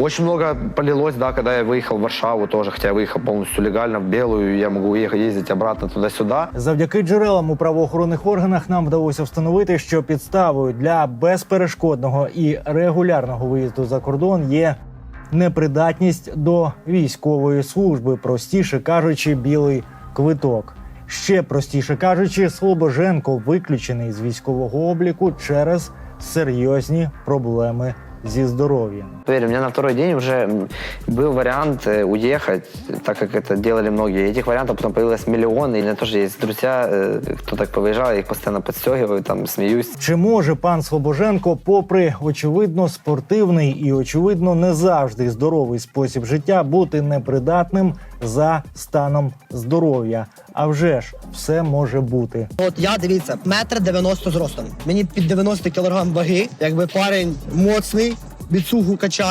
Очень много полилось, да, когда я выехал в Варшаву тоже, хотя я выехал полностью легально в Белую, я могу ехать, ездить обратно туда-сюда. Завдяки джерелам у правоохоронних органах нам вдалося встановити, що підставою для безперешкодного і регулярного виїзду за кордон є непридатність до військової служби, простіше кажучи, білий квиток. Ще простіше кажучи, Слобоженко виключений з військового обліку через серйозні проблеми зі здоров'ям. Поверь, у меня на второй день уже м, был вариант э, уехать, так как это делали многие. Этих вариантов потом появилось миллион, и у меня тоже есть друзья, э, кто так повыезжал, я их постоянно подстегиваю, там, смеюсь. Чи може пан Слобоженко, попри очевидно спортивний і очевидно не завжди здоровий спосіб життя, бути непридатним За станом здоров'я? А вже ж все може бути. От я дивіться, метр 90 зростом. Мені під 90 кілограм ваги, якби парень моцний, біцугу качає.